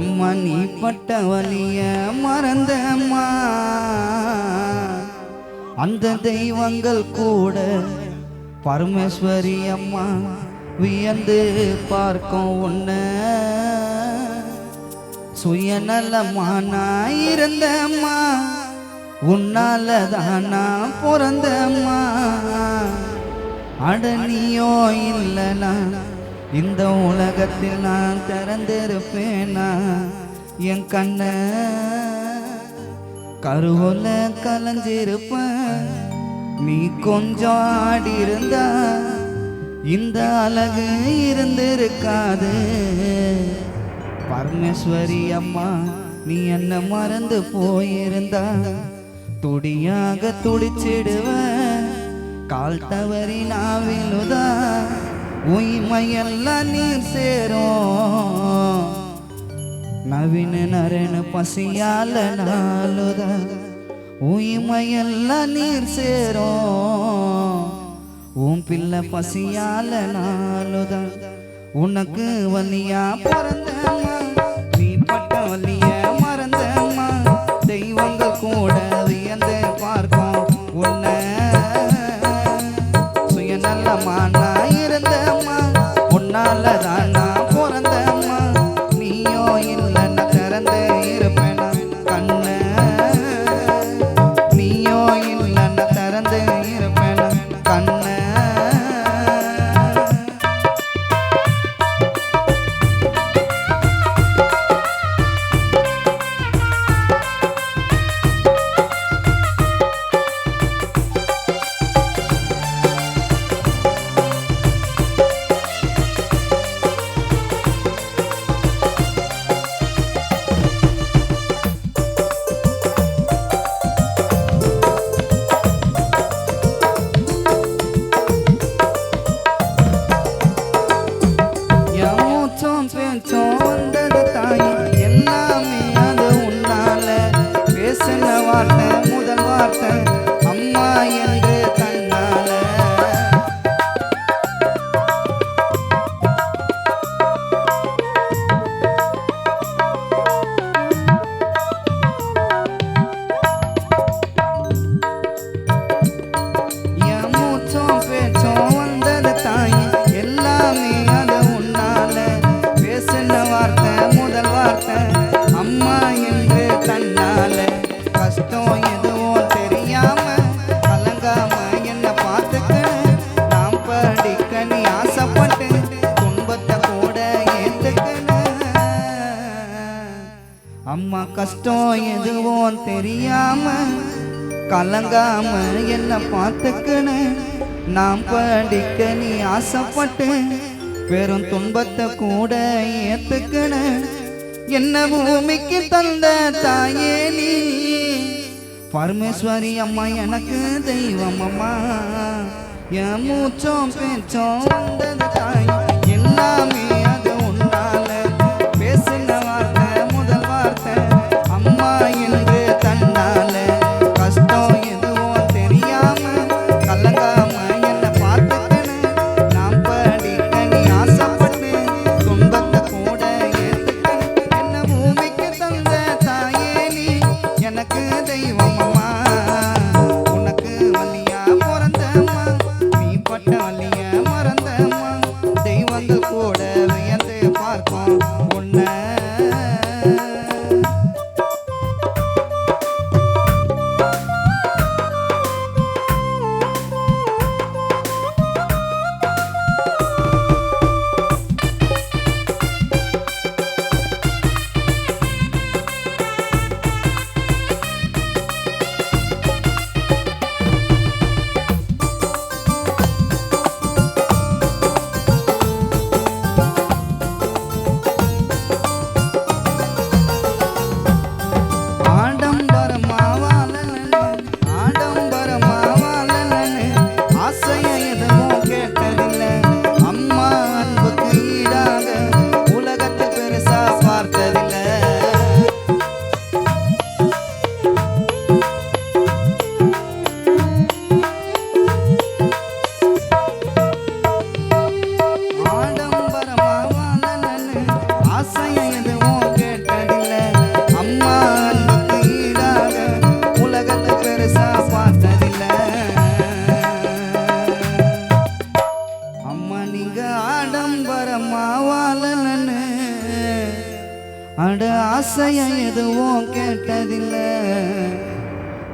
அம்மா நீ பட்ட வலிய மறந்தம்மா. அந்த தெய்வங்கள் கூட பரமேஸ்வரி அம்மா வியந்து பார்க்கும் உன்ன. சுயநலமானா இருந்தம்மா உன்னால தானா பிறந்தம்மா. அட நீயோ இல்லனா இந்த உலகத்தில் நான் திறந்திருப்பேனா என் கண்ண கருவுல கலைஞ்சிருப்ப நீ கொஞ்சம் ஆடி இருந்தா இந்த அழகு இருந்திருக்காது. பரமேஸ்வரி அம்மா நீ என்ன மறந்து போயிருந்தா? துடியாக துடிச்சிடுவ கால் தவறி நான் விழுதா உய்மையெல்லாம் நீர் சேரும். நவீன நரன பசியால நாளுத. உய்மையெல்லாம் நீர் சேரும். உன் பிள்ளை பசியால நாளுத. உனக்கு வலியா பிறந்த கஷ்டம் எதுவும் தெரியாம கலங்காம என்ன பார்த்துக்கணு நாம் படிக்க நீ ஆசைப்பட்டு பெரும் துன்பத்தை கூட ஏத்துக்கணு என்ன பூமிக்கு தந்த தாயே நீ? பரமேஸ்வரி அம்மா எனக்கு தெய்வம் அம்மா. என் மூச்சோம் பேச்சோம் தாய். எல்லாமே அட ஆசைய எதுவும் கேட்டதில்லை.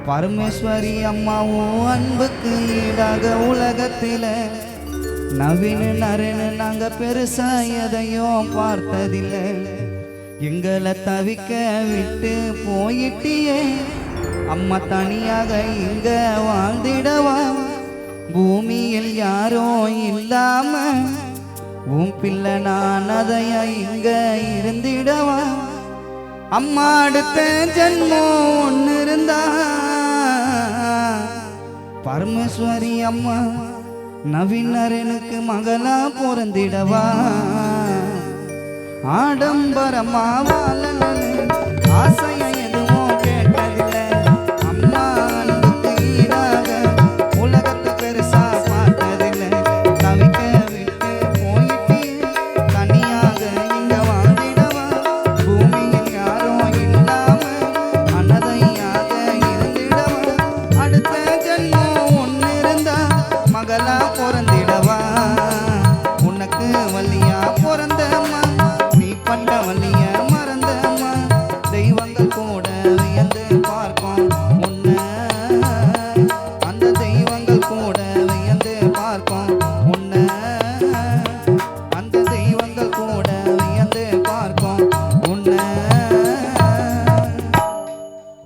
பரமேஸ்வரி அம்மாவும் அன்புக்கு ஈடாக உலகத்தில் நவீன நரனு நாங்கள் பெருசா எதையும் பார்த்ததில்லை. எங்களை தவிக்க விட்டு போயிட்டியே. அம்மா தனியாக இங்க வாழ்ந்திடவா? பூமியில் யாரோ இல்லாம உன் பிள்ளை நான் அதையா இங்க இருந்திடவா? அம்மா அடுத்த ஜென்மம் ஒன்று இருந்தா பரமேஸ்வரி அம்மா நவீனரனுக்கு மகளா பிறந்திடவா? ஆடம்பரமா வாழ ஆசை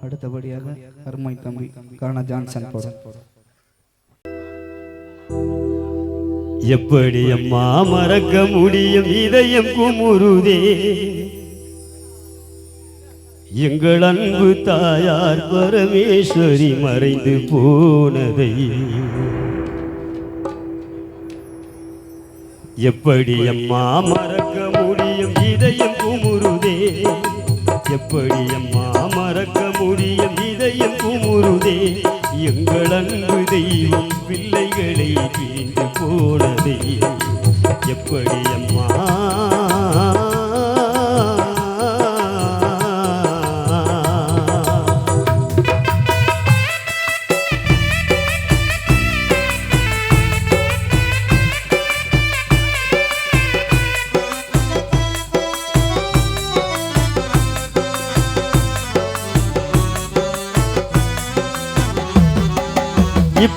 அடுத்தபடியாக அருமை தம்பி கர்ண ஜான்சன் எப்படி அம்மா மறக்க முடியும் இதயம் குமுறுதே. எங்கள் அன்பு தாயார் பரமேஸ்வரி மறைந்து போனதை எப்படி அம்மா மறக்க முடியும் இதயம் குமுருதே எப்படி அம்மா மறக்க முடியும் இதயம் குமுருதே எங்கள் அன்பு தெய்வம் பிள்ளைகளை வீண்டு போனதே எப்படி அம்மா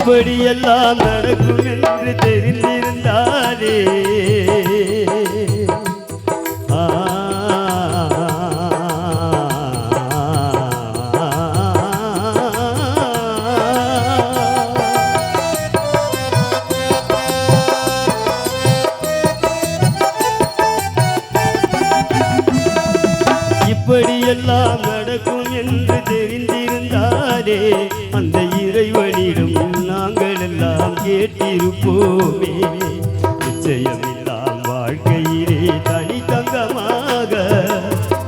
இப்படியெல்லாம் நடக்கும் என்று தெரிந்திருந்தாலே இப்படியெல்லாம் நடக்கும் என்று தெரிந்திருந்தாலே அந்த இறைவனிடம் நாங்கள் எல்லாம் கேட்டிருப்போமே. நிச்சயமில்லாம் வாழ்க்கையிலே தனித்தங்கமாக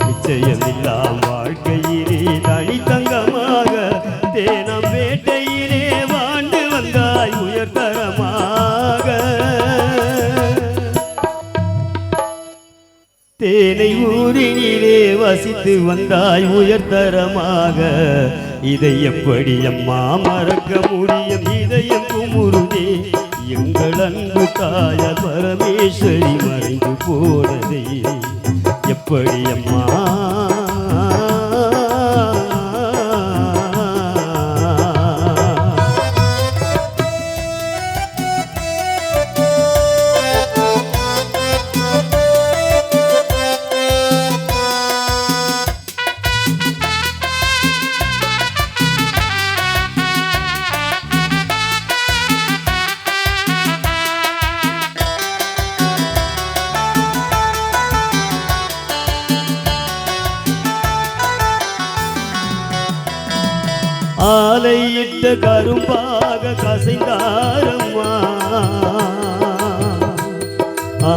நிச்சயமில்லாம் வாழ்க்கையிலே தனித்தங்கமாக தேனம் வேட்டையிலே வாழ்ந்து வந்தாய் உயர்தரமாக தேனை ஊரினிலே வசித்து வந்தாய் உயர்தரமாக இதை எப்படி அம்மா மறக்க முடியும் இதயம் குமுருதே எங்கள் அன்பு தாய பரமேஸ்வரி மறைந்து போனதே. எப்படி அம்மா ஆலையிட்ட கரும்பாக கசைந்தாரம்மா ஆ.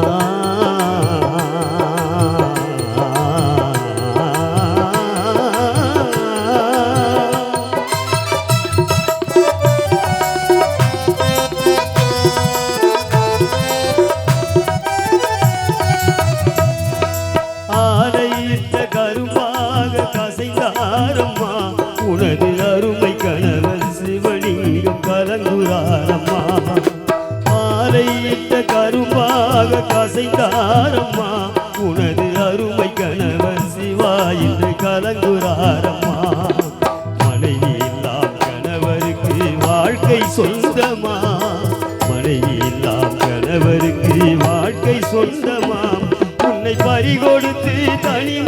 கலங்குறாரம்மா ஆலையிட்ட உனது அருமை கணவர் சிவா இன்று கலங்குறாரம்மா. மனைவி இல்லாம் கணவருக்கு வாழ்க்கை சொந்தமா? மனைவி இல்லாம் கணவருக்கு வாழ்க்கை சொந்தமா? உன்னை பறிகொடுத்து தனிமை